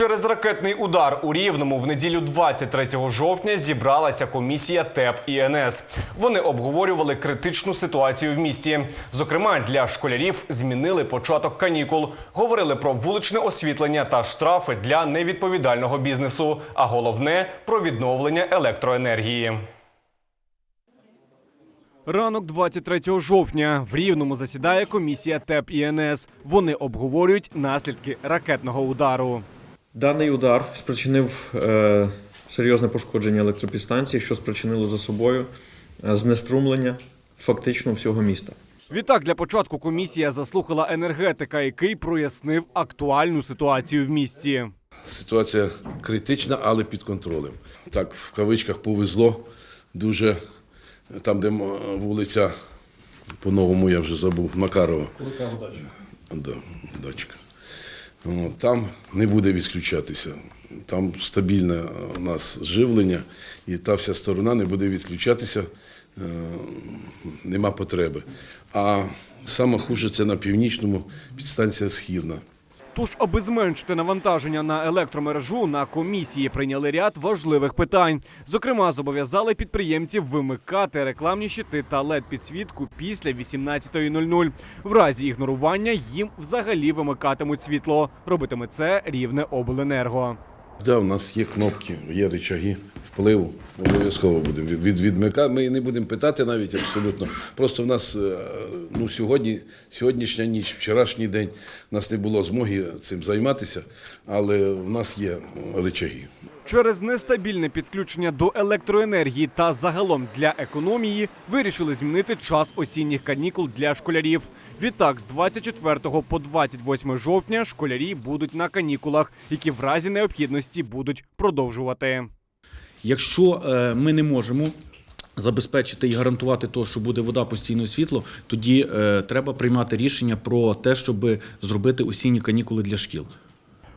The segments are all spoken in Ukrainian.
Через ракетний удар у Рівному в неділю 23 жовтня зібралася комісія ТЕП і НС. Вони обговорювали критичну ситуацію в місті. Зокрема, для школярів змінили початок канікул, говорили про вуличне освітлення та штрафи для невідповідального бізнесу. А головне про відновлення електроенергії. Ранок 23 жовтня в Рівному засідає комісія ТЕП і НС. Вони обговорюють наслідки ракетного удару. Даний удар спричинив е, серйозне пошкодження електропідстанції, що спричинило за собою е, знеструмлення фактично всього міста. Відтак, для початку комісія заслухала енергетика, який прояснив актуальну ситуацію в місті. Ситуація критична, але під контролем. Так, в кавичках повезло дуже там, де вулиця, по-новому я вже забув, Макарова. Да, дачка. Там не буде відключатися. Там стабільне у нас живлення, і та вся сторона не буде відключатися, е, нема потреби. А саме хуже це на північному підстанція Східна. Тож, аби зменшити навантаження на електромережу, на комісії прийняли ряд важливих питань. Зокрема, зобов'язали підприємців вимикати рекламні щити та led підсвітку після 18.00. В разі ігнорування їм взагалі вимикатимуть світло. Робитиме це рівне обленерго. Да, у нас є кнопки, є речаги впливу. Обов'язково будемо від, від, відмика. Ми не будемо питати навіть абсолютно. Просто в нас е, ну, сьогодні, сьогоднішня ніч, вчорашній день, у нас не було змоги цим займатися, але в нас є рычаги. Через нестабільне підключення до електроенергії та загалом для економії вирішили змінити час осінніх канікул для школярів. Відтак, з 24 по 28 жовтня школярі будуть на канікулах, які в разі необхідності будуть продовжувати. Якщо е, ми не можемо забезпечити і гарантувати то, що буде вода постійно світло, тоді е, треба приймати рішення про те, щоб зробити осінні канікули для шкіл.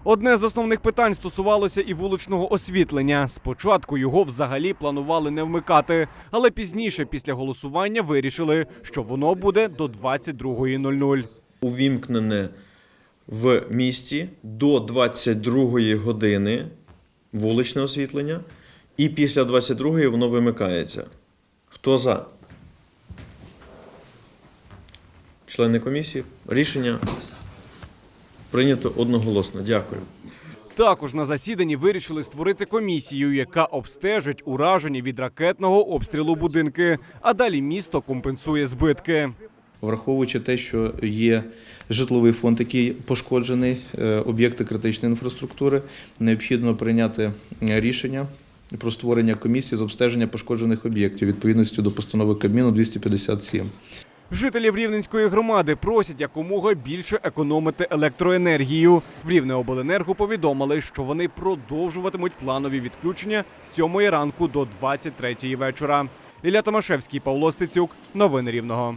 Одне з основних питань стосувалося і вуличного освітлення. Спочатку його взагалі планували не вмикати, але пізніше, після голосування, вирішили, що воно буде до 22.00. Увімкнене в місті до 22 години вуличне освітлення, і після 22 воно вимикається. Хто за? Члени комісії. Рішення прийнято одноголосно. Дякую. Також на засіданні вирішили створити комісію, яка обстежить уражені від ракетного обстрілу будинки. А далі місто компенсує збитки. Враховуючи те, що є житловий фонд, який пошкоджений, е, об'єкти критичної інфраструктури, необхідно прийняти е, рішення про створення комісії з обстеження пошкоджених об'єктів відповідності до постанови Кабміну 257. Жителів Рівненської громади просять якомога більше економити електроенергію. В Рівнеобленерго повідомили, що вони продовжуватимуть планові відключення з 7 ранку до 23 вечора. Ілля Томашевський, Павло Стецюк. Новини Рівного.